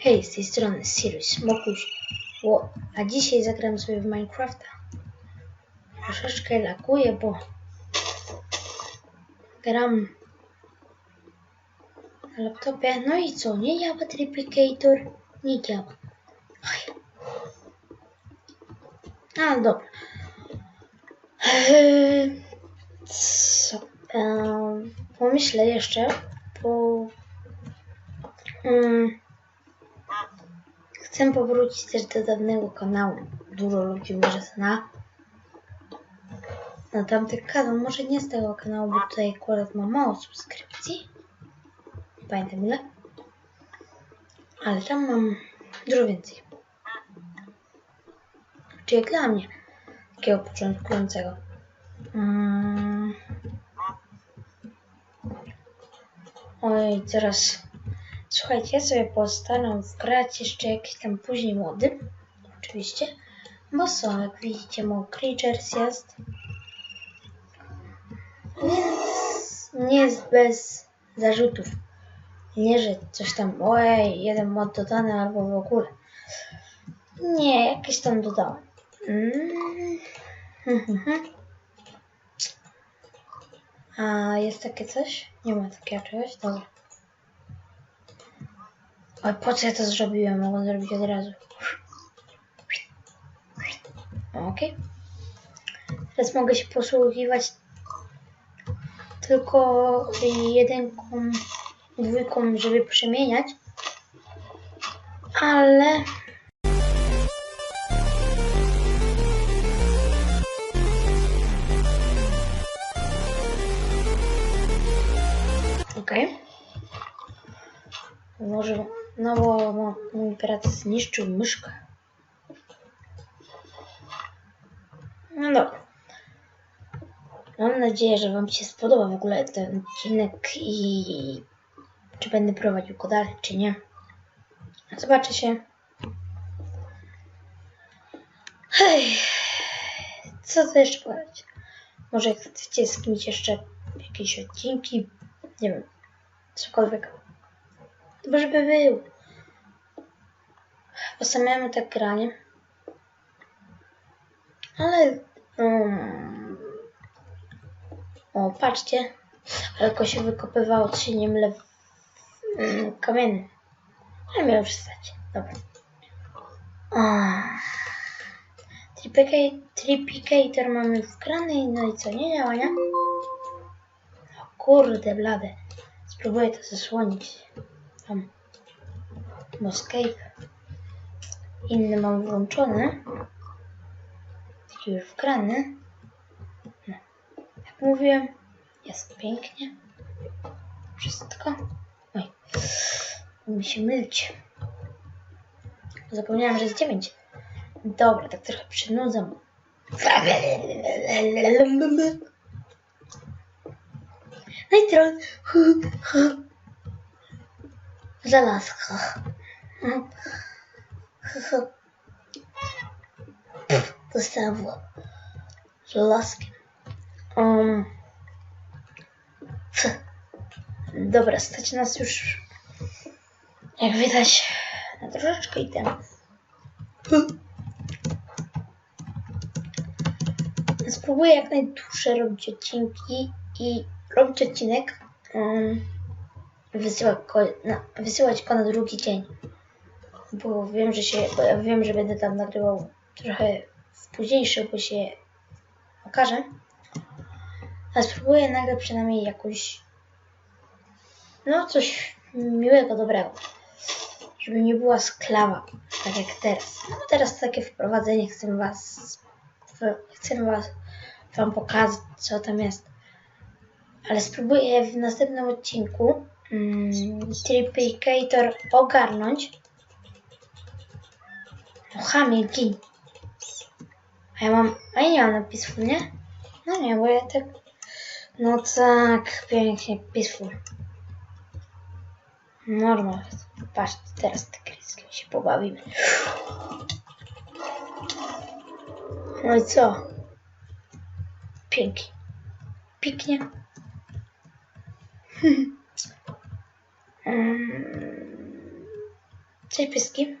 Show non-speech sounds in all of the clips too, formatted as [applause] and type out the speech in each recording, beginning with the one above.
Hej, z tej strony Sirius Mokuś. Ło, a dzisiaj zagram sobie w Minecrafta. Troszeczkę lakuję, bo gram na laptopie. No i co? Nie działa Triplicator? Nie działa. Oj. A, dobra. Co? Eee, pomyślę jeszcze, bo... Mm, Chcę powrócić też do dawnego kanału. Dużo ludzi może zna. Na tamty kanał, może nie z tego kanału, bo tutaj akurat ma mało subskrypcji. Nie pamiętam ile. Ale tam mam dużo więcej. Czy jak dla mnie, takiego początkującego. Mm. Oj, teraz Słuchajcie, ja sobie postaram wgrać jeszcze jakiś tam później młody. Oczywiście. Bo są, jak widzicie, mu Creatures jest. Więc nie jest bez zarzutów. Nie, że coś tam, ojej, jeden mod dodany albo w ogóle. Nie, jakieś tam dodałem. Mm. [laughs] A jest takie coś? Nie ma takiego czegoś? Dobra. Oj, po co ja to zrobiłem? Mogę zrobić od razu. Ok. Teraz mogę się posługiwać tylko jedynką, dwójką, żeby przemieniać. Ale... Okej. Okay. Może, no bo mój brat zniszczył myszkę. No dobra. Mam nadzieję, że Wam się spodoba w ogóle ten odcinek i czy będę prowadził go dalej, czy nie. Zobaczy się. Hej. Co to jeszcze powiedzieć? Może chcecie z kimś jeszcze jakieś odcinki? Nie wiem. Cokolwiek. Chyba żeby był. Po samemu tak granie. Ale... Um, o, patrzcie. Wykopywało, to się nie myle w um, kamienny. Ale miał przestać. Dobra. Triplicator mamy wkrany, no i co, nie działa, nie? O kurde blade. Spróbuję to zasłonić. Tam. Escape. Inny mam włączony. Taki już wgrany. No. Jak mówiłem, jest pięknie. Wszystko. Oj. Mi się mylić. Zapomniałam, że jest 9. Dobra, tak trochę przynudzam. No i w łeb. Żelazkiem. Um. Dobra, stać nas już, jak widać, na troszeczkę i ten. Spróbuję jak najdłuższe robić odcinki i robić odcinek. Um, wysyłać na, wysyłać go na drugi dzień. Bo wiem, że się, bo ja wiem, że będę tam nagrywał trochę w późniejszy, bo się okaże. A spróbuję nagrać przynajmniej jakoś, no coś miłego, dobrego. Żeby nie była sklawa, tak jak teraz. No teraz takie wprowadzenie, chcę was, chcę was, wam pokazać, co tam jest. Ale spróbuję w następnym odcinku mm, Triplicator ogarnąć. No chamie. A ja mam, a ja nie mam napisów, nie? No nie, bo ja tak, no tak, pięknie, peaceful. Normal. Patrzcie, teraz te kreski się pobawimy. No i co? Pięknie. Pięknie. [laughs] Cześć pieski.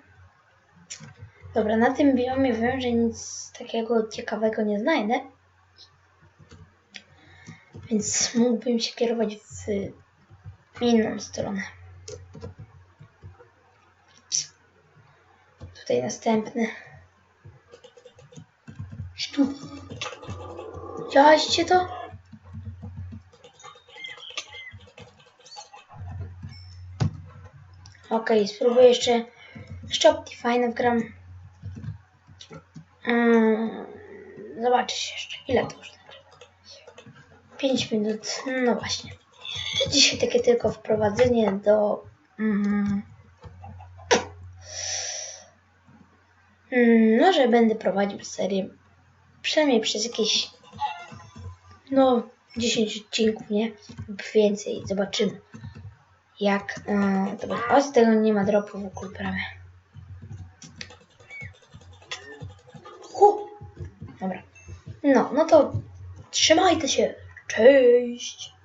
Dobra, na tym biomie wiem, że nic takiego ciekawego nie znajdę. Więc mógłbym się kierować w inną stronę. Tutaj następny. Sztuk. Widziałaście to? Okej, spróbuję jeszcze Optifine wgram. Mm, zobaczysz jeszcze, ile to już nagrywa. 5 minut, no właśnie. Dzisiaj takie tylko wprowadzenie do... Mm, mm, no, że będę prowadził serię przynajmniej przez jakieś no 10 odcinków, nie? Lub więcej, zobaczymy. Jak e, będzie. O, z tego nie ma dropu w ogóle prawie. Hu! Dobra. No, no to trzymajcie się. Cześć!